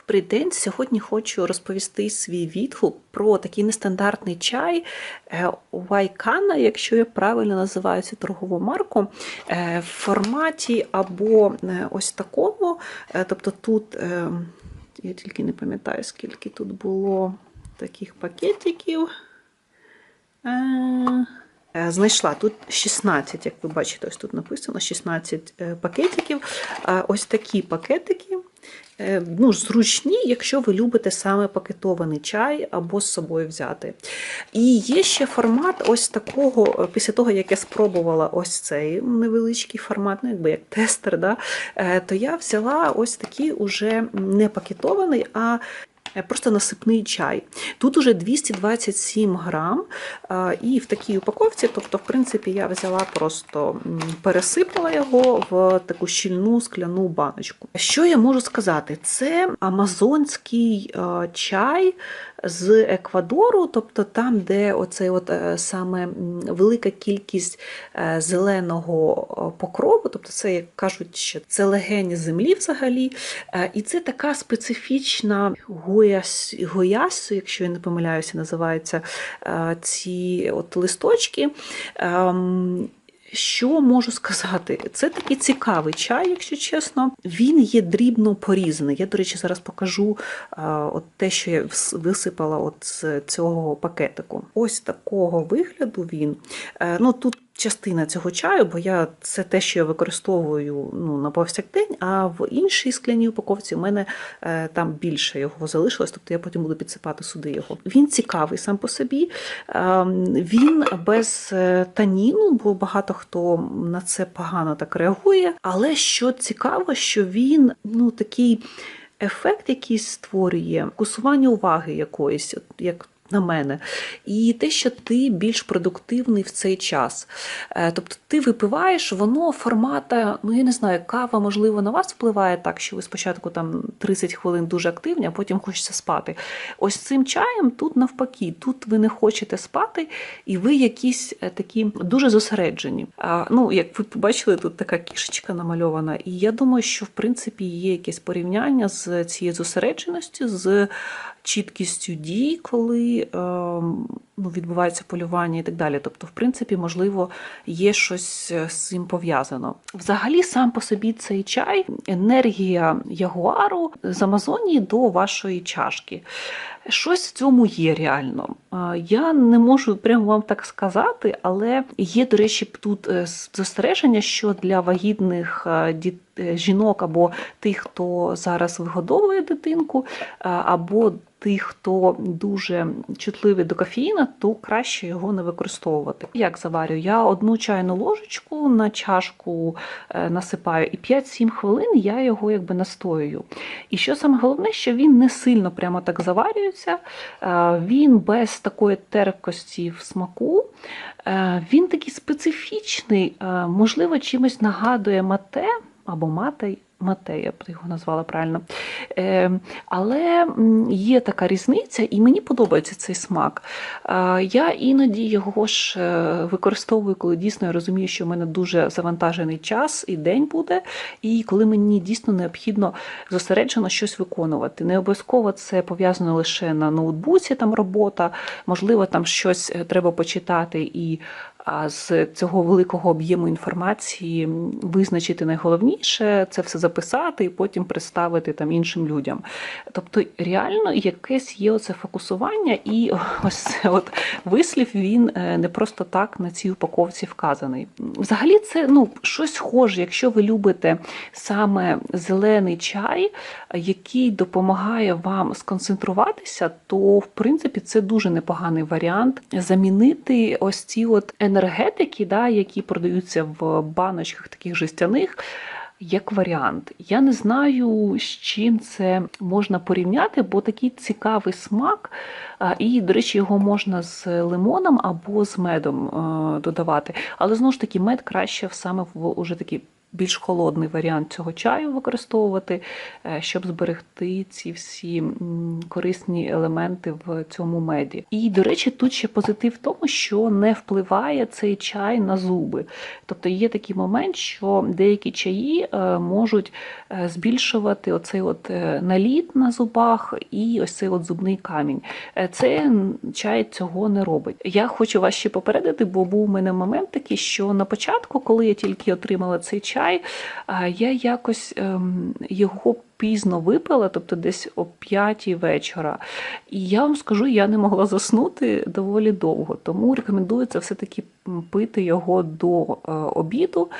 Добрий день. Сьогодні хочу розповісти свій відгук про такий нестандартний чай е, Вайкана, якщо я правильно називаю цю торгову марку, е, в форматі або е, ось такому. Е, Тобто тут, е, я тільки не пам'ятаю, скільки тут було таких пакетиків. Е, Е, Знайшла тут 16, як ви бачите, ось тут написано 16 е, пакетиків. Е, Ось такі пакетики. Е, Ну, зручні, якщо ви любите саме пакетований чай або з собою взяти. І є ще формат ось такого, е, після того, як я спробувала ось цей невеличкий формат, ну якби як тестер, да, е, то я взяла ось такий уже не пакетований, а Просто насипний чай. Тут уже 227 грам, і в такій упаковці, тобто, в принципі, я взяла просто пересипала його в таку щільну скляну баночку. Що я можу сказати? Це амазонський е, чай з Еквадору, тобто там, де оцей от е, саме велика кількість е, зеленого е, покрову, тобто це, як кажуть, що це легені землі взагалі. Е, І це така специфічна гояс, гоясу, якщо я не помиляюся, називаються е, ці от листочки. Ем, Що можу сказати? Це такий цікавий чай, якщо чесно. Він є дрібно порізаний. Я, до речі, зараз покажу от те, що я висипала от з цього пакетику. Ось такого вигляду він. Е, Ну, тут частина цього чаю, бо я це те, що я використовую ну, на повсякдень, а в іншій скляній упаковці у мене е, там більше його залишилось, тобто я потім буду підсипати сюди його. Він цікавий сам по собі. Ем, Він без е, таніну, бо багато хто на це погано так реагує. Але що цікаво, що він ну такий ефект якийсь створює, кусування уваги якоїсь, як на мене, і те, що ти більш продуктивний в цей час. Е, Тобто ти випиваєш, воно формата, ну я не знаю, кава, можливо, на вас впливає так, що ви спочатку там 30 хвилин дуже активні, а потім хочеться спати. Ось цим чаєм тут навпаки, тут ви не хочете спати, і ви якісь е, такі дуже зосереджені. А, Ну, як ви побачили, тут така кішечка намальована. І я думаю, що в принципі є якесь порівняння з цією зосередженістю, з чіткістю дій, коли е, ну, відбувається полювання і так далі. Тобто, в принципі, можливо, є щось е, з цим пов'язано. Взагалі, сам по собі цей чай, енергія ягуару з Амазонії до вашої чашки. Щось в цьому є реально. Е, Я не можу прямо вам так сказати, але є, до речі, тут застереження, що для вагітних жінок або тих, хто зараз вигодовує дитинку, або тих, хто дуже чутливий до кофеїна, то краще його не використовувати. Як заварюю? Я одну чайну ложечку на чашку е, насипаю, і 5-7 хвилин я його якби настоюю. І що саме головне, що він не сильно прямо так заварюється, е, він без такої терпкості в смаку. Е, Він такий специфічний, можливо, чимось нагадує мате або матей. Мате, я його назвала правильно. Е, але є така різниця, і мені подобається цей смак. Е, я іноді його ж е, використовую, коли дійсно я розумію, що в мене дуже завантажений час і день буде, і коли мені дійсно необхідно зосереджено щось виконувати. Не обов'язково це пов'язано лише на ноутбуці, там робота, можливо, там щось е, треба почитати і а з цього великого об'єму інформації визначити найголовніше, це все записати і потім представити там іншим людям. Тобто, реально якесь є оце фокусування, і ось це от вислів він е, не просто так на цій упаковці вказаний. Взагалі, це ну щось схоже, якщо ви любите саме зелений чай, який допомагає вам сконцентруватися, то в принципі це дуже непоганий варіант замінити ось ці от енергетики, да, які продаються в баночках таких жестяних. Як варіант, я не знаю, з чим це можна порівняти, бо такий цікавий смак, і, до речі, його можна з лимоном або з медом е, додавати. Але знову ж таки, мед краще саме в уже такі більш холодний варіант цього чаю використовувати, е, щоб зберегти ці всі корисні елементи в цьому меді. І, до речі, тут ще позитив в тому, що не впливає цей чай на зуби. Тобто є такий момент, що деякі чаї е, можуть е, збільшувати оцей от наліт на зубах і ось цей от зубний камінь. Це чай цього не робить. Я хочу вас ще попередити, бо був у мене момент такий, що на початку, коли я тільки отримала цей чай, а, я якось ем, його пізно випила, тобто десь о 5 вечора. І я вам скажу, я не могла заснути доволі довго. Тому рекомендується все-таки пити його до е, обіду.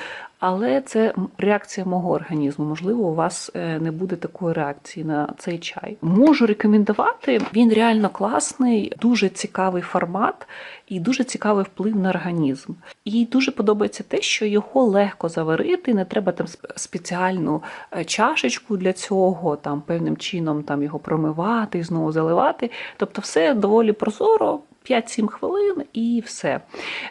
Але це реакція мого організму. Можливо, у вас е, не буде такої реакції на цей чай. Можу рекомендувати. Він реально класний, дуже цікавий формат і дуже цікавий вплив на організм. І дуже подобається те, що його легко заварити, не треба там спеціальну е, чашечку для цього, там певним чином там його промивати і знову заливати. Тобто, все доволі прозоро. 5-7 хвилин і все.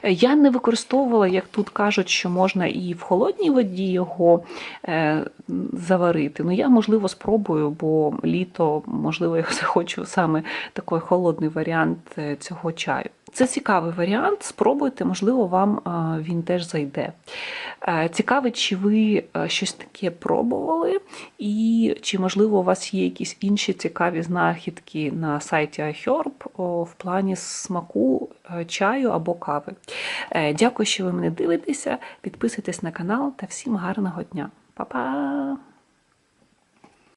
Я не використовувала, як тут кажуть, що можна і в холодній воді його е, заварити. Ну, я, можливо, спробую, бо літо, можливо, я захочу саме такий холодний варіант е, цього чаю. Це цікавий варіант. Спробуйте, можливо, вам е, він теж зайде. Е, Цікавить, чи ви е, щось таке пробували, і чи, можливо, у вас є якісь інші цікаві знахідки на сайті iHerb в плані смаку е, чаю або кави. Дякую, що ви мене дивитеся. Підписуйтесь на канал та всім гарного дня. Па-па!